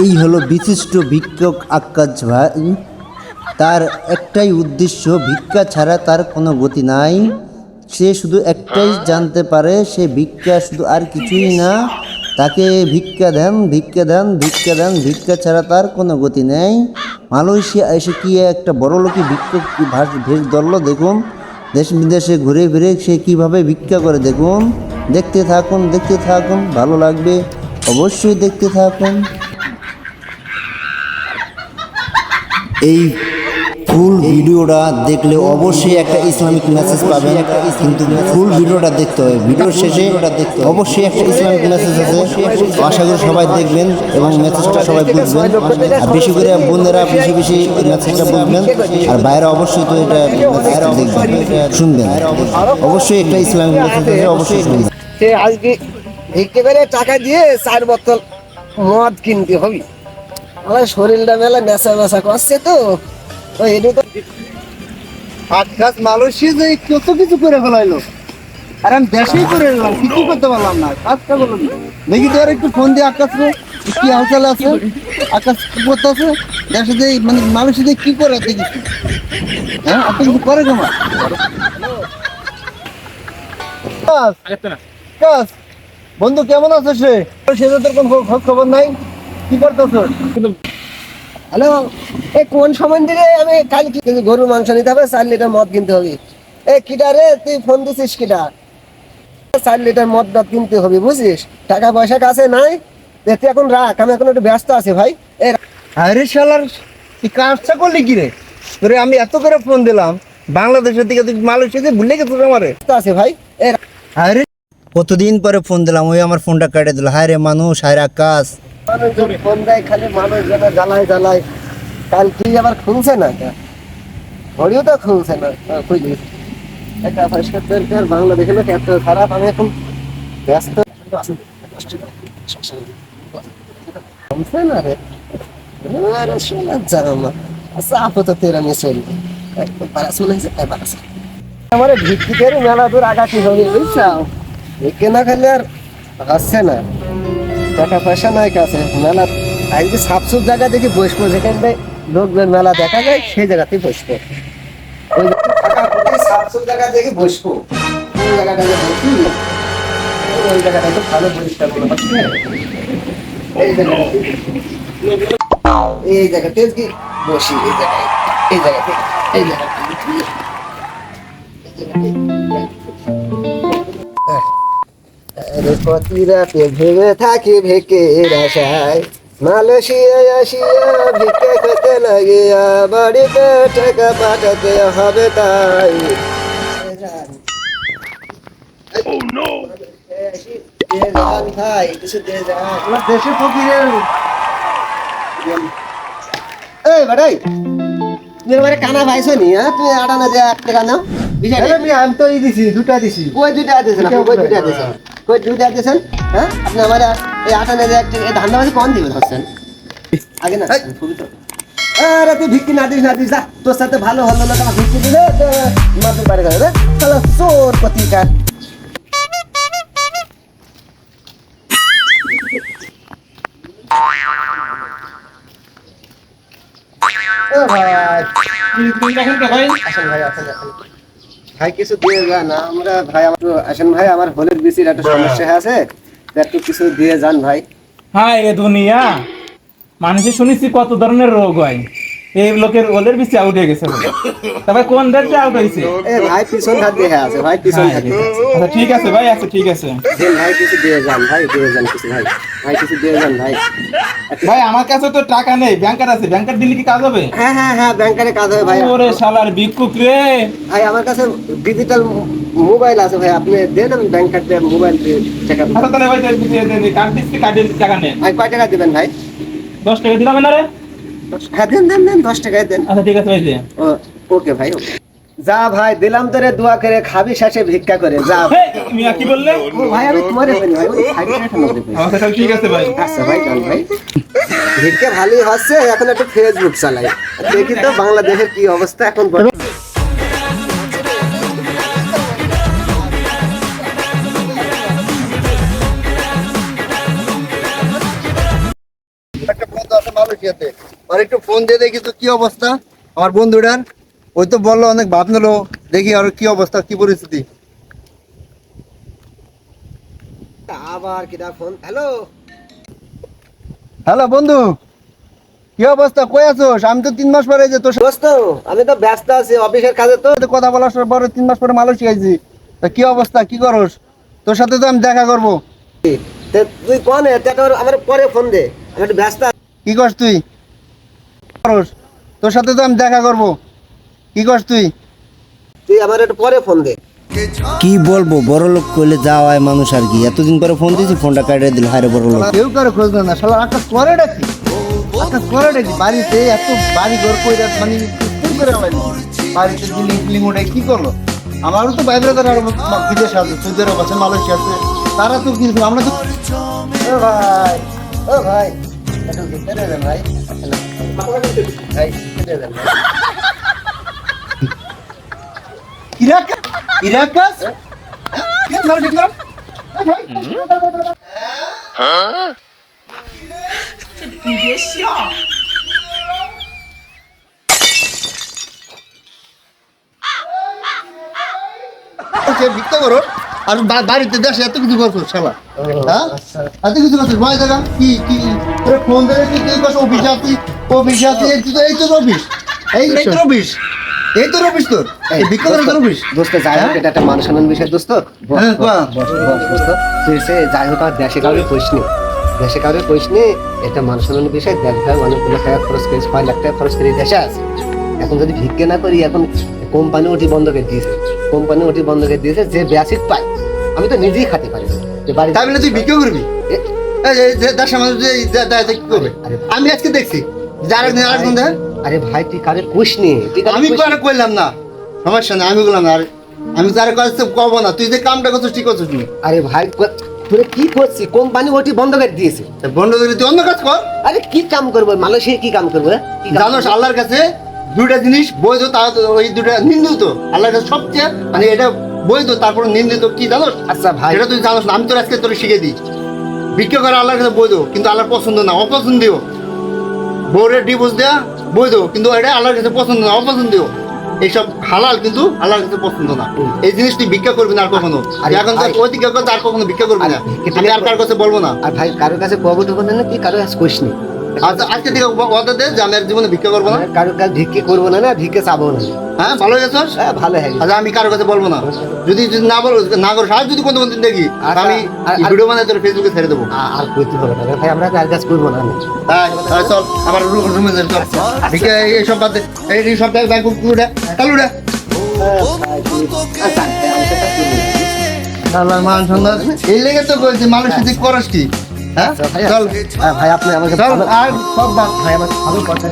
এই হলো বিশিষ্ট ভিক্ষক আক্কাজ ভাই। তার একটাই উদ্দেশ্য, ভিক্ষা ছাড়া তার কোনো গতি নাই। সে শুধু একটাই জানতে পারে, সে ভিক্ষা শুধু আর কিছুই না। তাকে ভিক্ষা দেন ভিক্ষা দেন ভিক্ষা দেন, ভিক্ষা ছাড়া তার কোনো গতি নেই। মালয়েশিয়া এসে কি একটা বড় লোকই ভিক্ষক ভেস ধরলো দেখুন। দেশ বিদেশে ঘুরে ফিরে সে কীভাবে ভিক্ষা করে দেখুন। দেখতে থাকুন দেখতে থাকুন, ভালো লাগবে। অবশ্যই দেখতে থাকুন। এই ফুল ভিডিওটা দেখলে অবশ্যই একটা ইসলামিক মেসেজ পাবেন। কিন্তু ফুল ভিডিওটা দেখতে হবে। ভিডিওর শেষে দেখতে অবশ্যই একটা ইসলামিক মেসেজ আছে। আশা করি সবাই দেখবেন এবং মেসেজটা সবাই বুঝবেন। আর বেশি করে বোনেরা বেশি বেশি মেসেজটা বুঝবেন। আর বাইরে অবশ্যই তো এটা দেখবেন। শুনবেন। অবশ্যই। একটা ইসলামিক মেসেজ আছে অবশ্যই শুনবেন। আজকে একেবারে টাকা দিয়ে চার বোতল মদ কিনতে হবে। আমার শরীরটা মেলা করছে তো। ওই এটা তো মালয়েশিয়া যে কত কিছু করে ফেলাইলো। আর আমি দেশেই করে এলাম কিছু করতে পারলাম না কাজটা দেখি তো আর একটু ফোন দিয়ে আকাশ কি হালচাল আছে আকাশ কি করতে আছে দেশে যে মানে মালয়েশিয়া যে কি করে দেখি হ্যাঁ আপনি কিছু করে কেমন কাজ বন্ধু কেমন আছে সে? সে তো তোর কোনো খোঁজ খবর নাই। কি করতেছ? হ্যালো এই কোন সময় দিলে আমি কাল কি গরুর মাংস নিতে হবে চার লিটার মদ কিনতে হবে। এ কিটা রে তুই ফোন দিছিস কিটা? চার লিটার মদ কিনতে হবে বুঝছিস টাকা পয়সা কাছে নাই। তুই এখন রাখ আমি এখন একটু ব্যস্ত আছি ভাই। এ আরে শালার তুই কাজটা করলি কি রে? তোরে আমি এত করে ফোন দিলাম বাংলাদেশের দিকে তুই মালয়েশিয়াতে ভুলে গেছিস আমারে। আছি ভাই। এ আরে কতদিন পরে ফোন দিলাম ওই আমার ফোনটা কেটে দিল। হায় রে মানুষ হায় রে আকাশ মানুষজন দেয় খালি আবার না তো না খারাপ আচ্ছা হয়েছে আমার ভিত্তিকের মেলা দূর আগাতি হবে বুঝছাও? একে না খালি আর আসছে না। টাকা পয়সা নাই কাছে। মেলা আজকে সাফসুপ জায়গা দেখি বসবো যেখানটায় লোকজন মেলা দেখা যায়, সেই জায়গাতেই বসবো। ওই টাকা জায়গা দেখে বসবো। ভালো পরিষ্কার করে এই এই জায়গাতে কি বসি, এই জায়গায়, এই জায়গাতে এই জায়গাতে। প্রতি রাতে ভেবে থাকি ভেকে আশায়। মালয়েশিয়ায় আসিয়া ভিক্ষে খেতে লাগিয়া বাড়িতে টাকা পাঠাতে হবে তাই। এই তুমি এবারে কানা ভাইছো নি হ্যাঁ তুমি আটানা দিয়ে এক টাকা নাও। বিষয়টা আমি আমি তো দিছি দুটা দিছি। কই দুইটা দিয়েছেন আপনি কই দুইটা দিয়েছেন কই দুইটা দিয়েছেন হ্যাঁ আপনি আমার এই আটানা দিয়ে একটা এই ধান্দা বাজি কোন দিবেন হচ্ছেন আগে না খুবই তো আরে তুই ভিক্ষি না দিস না দিস যা তোর সাথে ভালো হলো না তোমার ভিক্ষি দিলে তো মাথা বাড়ি গেল রে চলো চোর প্রতিকার ও ভাই আসেন ভাই আসেন আসেন ভাই কিছু দিয়ে যান আমরা ভাই আমার আসেন ভাই আমার হলের বিসির একটা সমস্যা আছে। একটু কিছু দিয়ে যান ভাই। হ্যাঁ এ দুনিয়া। মানুষের শুনেছি কত ধরনের রোগ হয়। এই লোকের ওলের বেশি আউট হয়ে গেছে। তবে কোন দেশে আউট হয়েছে এ ভাই পিছন হাত দিয়ে আছে ভাই পিছন হাত আছে। আচ্ছা ঠিক আছে ভাই আচ্ছা ঠিক আছে ভাই কিছু দিয়ে যান ভাই দিয়ে যান কিছু ভাই ভাই কিছু দিয়ে যান ভাই ভাই আমার কাছে তো টাকা নেই ব্যাংকার আছে ব্যাংকার দিলে কি কাজ হবে হ্যাঁ হ্যাঁ হ্যাঁ ব্যাংকারে কাজ হবে ভাই ওরে শালার ভিক্ষুক রে ভাই আমার কাছে ডিজিটাল মোবাইল আছে ভাই আপনি দেন আমি ব্যাংকার দিয়ে মোবাইল দিয়ে টাকা আচ্ছা তাহলে ভাই দে- দে- দে- দে, কার্ড দিচ্ছি কার্ডের টাকা নেন ভাই কয় টাকা দিবেন ভাই দশ টাকা দিলাম না রে হ্যাঁ দেন দেন দেন দশ টাকায় দেন। আচ্ছা ঠিক আছে ভাই ওকে ভাই যা ভাই দিলাম তোরে দোয়া করে খাবি শেষে ভিক্ষা করে যা। মিয়া কি বললে? ও ভাই আমি তোমার ভাই ওই সাইডে আচ্ছা ঠিক আছে ভাই। আচ্ছা ভাই চল ভাই। ভিক্ষা ভালোই হচ্ছে এখন একটু ফেসবুক চালাই। দেখি তো বাংলাদেশের কি অবস্থা এখন একটা আর একটু ফোন দিয়ে দেখি তো কি অবস্থা। আমার বন্ধুটার। ওই তো বলল অনেক ভাব নিলো দেখি আর কি অবস্থা কি পরিস্থিতি। আবার কিটা ফোন? হ্যালো? হ্যালো বন্ধু কি অবস্থা? কই আছোস আমি তো তিন মাস পরে যে তোর দোস্ত আমি তো ব্যস্ত আছি অফিসের কাজে তো। কথা বলার পরে তিন মাস পরে মালয়েশিয়া আইছি। তা কি অবস্থা? কি করস? তোর সাথে তো আমি দেখা করব। তুই কোন? আমার পরে ফোন দে। আমি একটু ব্যস্ত আছি। কি করস তুই? তোর সাথে তো আমি দেখা করব। কি করস তুই? তুই আমার একটু পরে ফোন দে। কি বলব বড় লোক কইলে যাওয়ায় মানুষ আর কি। এতদিন পরে ফোন দিয়েছি ফোনটা কাটিয়ে দিল। হারে বড় লোক। কেউ কারও খোঁজ না। শালা আকাশ করে ডাকি। আকাশ করে ডাকি। বাড়িতে এত বাড়ি ঘর কইরা মানে কি করে হলো বাড়িতে বিল্ডিং ফিল্ডিং ওটা কি করল? আমারও তো বাইরে আর বিদেশে আছে সৌদি আরব আছে মালয়েশিয়া আছে। তারা তো কিছু আমরা তো ও ভাই ও ভাই। একটু ভিতরে দেন ভাই ভাই ভিতরে দেন ইরাকাস দেখলাম ওকে ভিক্ষা করো আর বাড়িতে দেশে এত কিছু করছ শালা। হ্যাঁ? এত কিছু করছ দেখা কি কি ফোন ধরে তুই কস অফিসে আছি অফিসে আছি এই তো এই তো অফিস। এই এই তো অফিস। এই তো অফিস তোর। এই তোর অফিস। দোস্ত যাই হোক এটা একটা মান সম্মান বিষয় দোস্ত। হ্যাঁ, দোস্ত। তুই সে যাই হোক আর দেশে কাউকে কইস নি। দেশে কাউকে কইস নি এটা মান সম্মান বিষয়। দেখ ভাই অনেকগুলো টাকা খরচ করিস পাঁচ লাখ টাকা খরচ করে দেশে আছে। এখন যদি ভিক্ষে না করি এখন কোম্পানি ওটি বন্ধ করে দিয়েছে। কোম্পানি ওটি বন্ধ করে দিয়েছে যে বেসিক পাই আমি তো নিজেই খাতে পারি। না। যে বাড়ি তাই বলে তুই ভিক্ষা করবি? তো কি আমি আজকে দেখছি। আরেকদিন আরেকদিন আরে ভাই তুই কারে কইস নি। আমি কইস নি। করলাম না। সমস্যা নেই আমি বললাম না আরে আমি যারা কাছে কব না। তুই যে কামটা করছিস ঠিক করছিস আরে ভাই কো- তোরে কি করছিস কোম্পানি ওটি বন্ধ করে দিয়েছে? তা বন্ধ করে তুই অন্য কাজ কর। আরে কি কাম করব? মালয়েশিয়া কি কাম করব? জানোস আল্লাহর কাছে দুইটা জিনিস বৈধ তা ওই দুটা নিন্দিত। আল্লাহর কাছে সবচেয়ে মানে এটা বৈধ তারপর নিন্দিত কি জানোস? আচ্ছা ভাই। এটা তুই জানোস না আমি তোর আজকে তোর শিখে দিই। ভিক্ষা করা আল্লাহর কাছে বৈধ কিন্তু আল্লাহর পছন্দ না অপছন্দীয় বউরে ডিভোর্স দেয়া বৈধ কিন্তু এটা আল্লাহর কাছে পছন্দ না অপছন্দীয় এইসব হালাল কিন্তু আল্লাহর কাছে পছন্দ না। এই জিনিস তুই ভিক্ষা করবি না আর কখনো। আরে এখন। ওই দিকে আর কখনো ভিক্ষা করবি না। আমি আর কার কাছে বলব না। আর ভাই কারোর কাছে হবে না কি কারোর কাছে কইস আচ্ছা আজকে থেকে ওদের দে যে আমি আর জীবনে ভিক্ষা করব না? কারোর কাছে ভিক্ষে করব না না ভিক্ষে চাবো না। হ্যাঁ ভালো হয়ে গেছস হ্যাঁ ভালো হয়ে আচ্ছা আমি কারোর কাছে বলব না। যদি যদি না বল না করো সাহায্য যদি কোনো দিন দেখি আচ্ছা, আমি আর- আর- ভিডিও বানাই তোর ফেসবুকে ছেড়ে দেবো। আর কইতে হবে না ভাই আমরা কার কাছে করব না? হ্যাঁ চল আমার রুমে যাই চল। ভিক্ষা এই- সব বাদ দে এই সব কালুটা আচ্ছা। আল্লাহ মান সম্মান এই লেগে তো বলছি মানুষ তুই করস কি? হ্যাঁ? চল হ্যাঁ, ভাই আপনি আমাকে ভাই আমার কথা